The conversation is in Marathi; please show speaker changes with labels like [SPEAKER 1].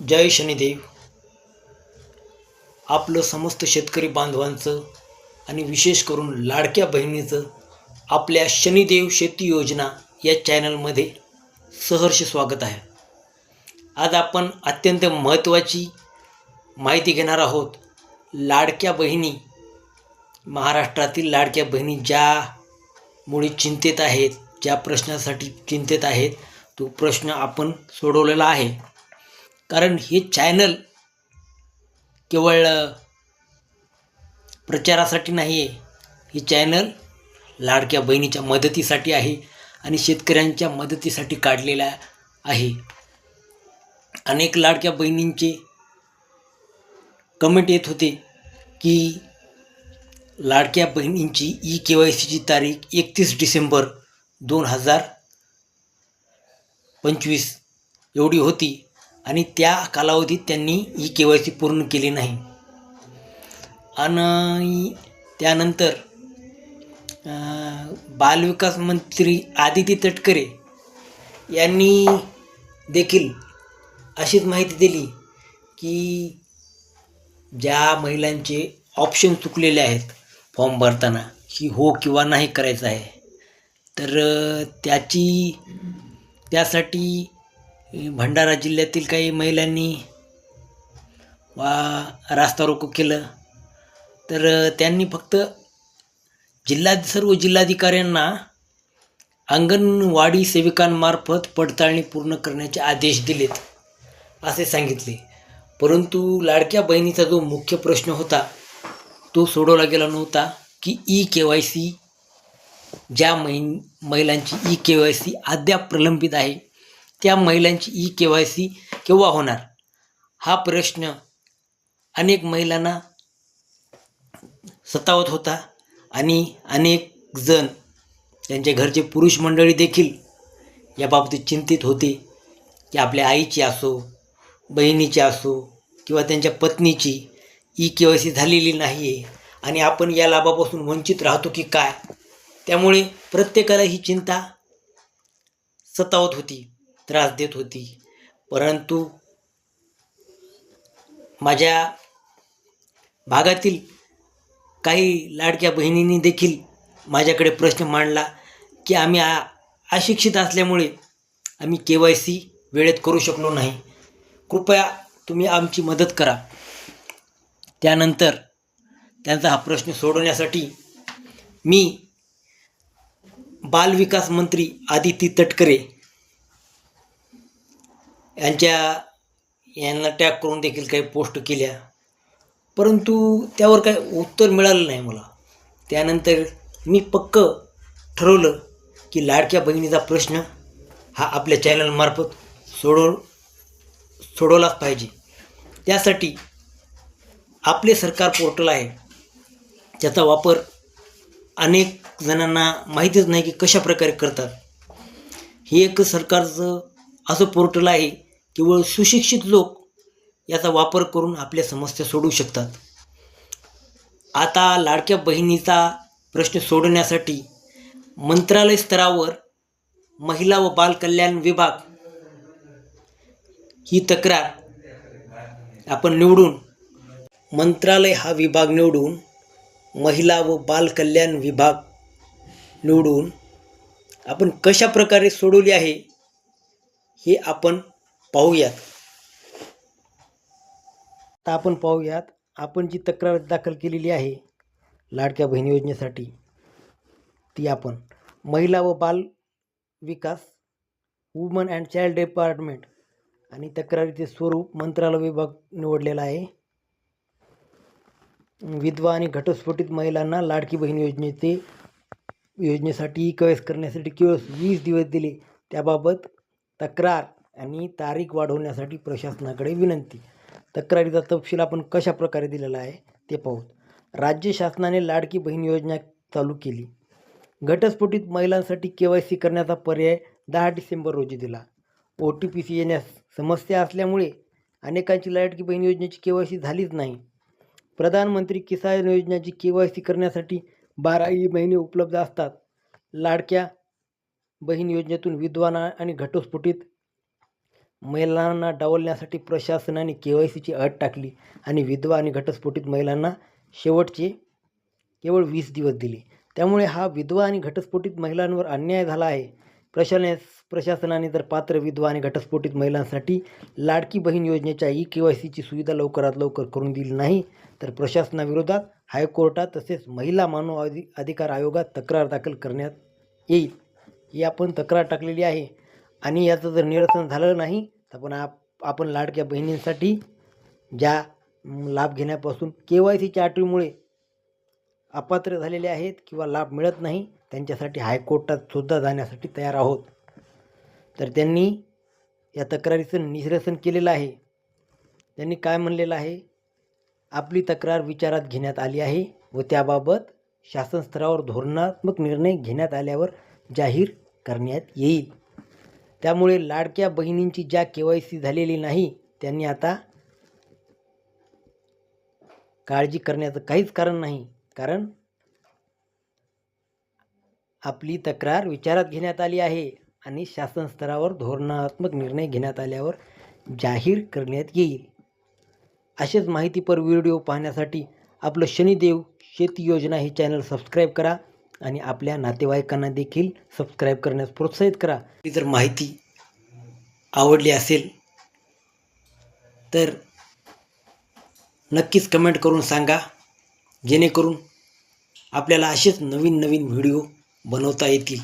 [SPEAKER 1] जय शनिदेव. आपलं समस्त शेतकरी बांधवांचं आणि विशेष करून लाडक्या बहिणीचं आपल्या शनिदेव शेती योजना या चॅनलमध्ये सहर्ष स्वागत आहे. आज आपण अत्यंत महत्त्वाची माहिती घेणार आहोत लाडक्या बहिणी. महाराष्ट्रातील लाडक्या बहिणी ज्यामुळे चिंतेत आहेत ज्या प्रश्नासाठी चिंतेत आहेत तो प्रश्न आपण सोडवलेला आहे. कारण हे चॅनल केवळ प्रचारासाठी नाही आहे हे चॅनल लाडक्या बहिणीच्या मदतीसाठी आहे आणि शेतकऱ्यांच्या मदतीसाठी काढलेला आहे. अनेक लाडक्या बहिणींचे कमेंट येत होते की लाडक्या बहिणींची ई के वाय सीची तारीख एकतीस डिसेंबर दोन हजार पंचवीस एवढी होती. आणि त्या कालावधीत त्यांनी ही के वाय सी पूर्ण केली नाही. आणि त्यानंतर बालविकास मंत्री आदिती तटकरे यांनी देखील अशीच माहिती दिली की ज्या महिलांचे ऑप्शन चुकलेले आहेत फॉर्म भरताना की हो किंवा नाही करायचं आहे तर त्याची त्यासाठी भंडारा जिल्ह्यातील काही महिलांनी वा रास्ता रोको केलं. तर त्यांनी फक्त जिल्हा सर्व जिल्हाधिकाऱ्यांना अंगणवाडी सेविकांमार्फत पडताळणी पूर्ण करण्याचे आदेश दिलेत असे सांगितले. परंतु लाडक्या बहिणीचा जो मुख्य प्रश्न होता तो सोडवला गेला नव्हता की ई के वाय सी ज्या महि महिलांची ई के वाय सी अद्याप प्रलंबित आहे त्या महिलांची ई के वाय सी केव्हा होणार? हा प्रश्न अनेक महिलांना सतावत होता आणि अनेक जण त्यांच्या घरचे पुरुष मंडळी देखील याबाबतीत चिंतित होते की आपल्या आईची असो बहिणीची असो किंवा त्यांच्या पत्नीची ई के वाय सी झालेली नाही आहे आणि आपण या लाभापासून वंचित राहतो की काय? त्यामुळे प्रत्येकाला ही चिंता सतावत होती. त्रास देत होती. परंतु माझ्या भागातील काही लाडक्या बहिणींनी देखील माझ्याकडे प्रश्न मांडला की आम्ही आ अशिक्षित असल्यामुळे आम्ही के वाय सी वेळेत करू शकलो नाही. कृपया तुम्ही आमची मदत करा. त्यानंतर त्यांचा हा प्रश्न सोडवण्यासाठी मी बालविकास मंत्री आदिती तटकरे यांच्या यांना टॅग करून देखील काही पोस्ट केल्या. परंतु त्यावर काही उत्तर मिळालं नाही मला. त्यानंतर मी पक्क ठरवलं की लाडक्या बहिणीचा प्रश्न हा आपल्या चॅनलमार्फत सोडव सोडवलाच पाहिजे. त्यासाठी आपले सरकार पोर्टल आहे. त्याचा वापर अनेक जणांना माहितीच नाही की कशा प्रकारे करतात. हे एक सरकारचं असं पोर्टल आहे केवळ सुशिक्षित लोक याचा वापर करून आपल्या समस्या सोडवू शकतात. आता लाडक्या बहिणीचा प्रश्न सोडवण्यासाठी मंत्रालय स्तरावर महिला व बालकल्याण विभाग ही तक्रार आपण निवडून मंत्रालय हा विभाग निवडून महिला व बालकल्याण विभाग निवडून आपण कशा प्रकारे सोडवली आहे हे आपण पाहूयात. आता आपण पाहूयात आपण जी तक्रार दाखल केलेली आहे लाडक्या बहीण योजनेसाठी ती आपण महिला व बाल विकास वुमन अँड चाइल्ड डिपार्टमेंट आणि तक्रारीचे स्वरूप मंत्रालय विभाग निवडलेला आहे. विधवा आणि घटस्फोटित महिलांना लाडकी बहीण योजनेचे योजनेसाठी कवेस करण्यासाठी केवळ वीस दिवस दिले. त्याबाबत तक्रार आणि तारीख वाढवण्यासाठी प्रशासनाकडे विनंती. तक्रारीचा तपशील आपण कशा प्रकारे दिलेला आहे ते पाहू. राज्य शासनाने लाडकी बहीण योजना चालू केली. घटस्फोटीत महिलांसाठी के वाय सी करण्याचा पर्याय दहा डिसेंबर रोजी दिला. ओ टी पी सी येण्यास समस्या असल्यामुळे अनेकांची लाडकी बहीण योजनेची के वाय सी झालीच नाही. प्रधानमंत्री किसान योजनेची के वाय सी करण्यासाठी बाराही महिने उपलब्ध असतात. लाडक्या बहीण योजनेतून विद्वाना आणि घटस्फोटीत महिलांना डावलण्यासाठी प्रशासनाने के वाय सीची अट टाकली आणि विधवा आणि घटस्फोटित महिलांना शेवटचे केवळ वीस दिवस दिले. त्यामुळे हा विधवा आणि घटस्फोटित महिलांवर अन्याय झाला आहे. प्रशाने प्रशासनाने जर पात्र विधवा आणि घटस्फोटित महिलांसाठी लाडकी बहीण योजनेच्या ई के वाय सीची सुविधा लवकरात लवकर करून दिली नाही तर प्रशासनाविरोधात हायकोर्टात तसेच महिला मानव अधि अधिकार आयोगात तक्रार दाखल करण्यात येईल. ही आपण तक्रार टाकलेली आहे. आणि याचं जर निरसन झालं नाही तर पण आप आपण लाडक्या बहिणींसाठी ज्या लाभ घेण्यापासून के वाय सीच्या अटीमुळे अपात्र झालेले आहेत किंवा लाभ मिळत नाही त्यांच्यासाठी हायकोर्टात सुद्धा जाण्यासाठी तयार आहोत. तर त्यांनी या तक्रारीचं निरसन केलेलं आहे. त्यांनी काय म्हणलेलं आहे? आपली तक्रार विचारात घेण्यात आली आहे व त्याबाबत शासन स्तरावर धोरणात्मक निर्णय घेण्यात आल्यावर जाहीर करण्यात येईल. त्यामुळे लाडक्या बहिणींची ज्या के वाय सी झालेली नाही त्यांनी आता काळजी करण्याचं काहीच कारण नाही. कारण आपली तक्रार विचारात घेण्यात आली आहे आणि शासन स्तरावर धोरणात्मक निर्णय घेण्यात आल्यावर जाहीर करण्यात येईल. असेच माहितीपर व्हिडिओ पाहण्यासाठी आपलं शनिदेव शेती योजना हे चॅनल सबस्क्राईब करा. आणि आपल्या नातेवाईकांना देखील सबस्क्राईब करण्यास प्रोत्साहित करा. ही जर माहिती आवडली असेल तर नक्कीच कमेंट करून सांगा. जेणेकरून आपल्याला असेच नवीन नवीन व्हिडिओ बनवता येतील.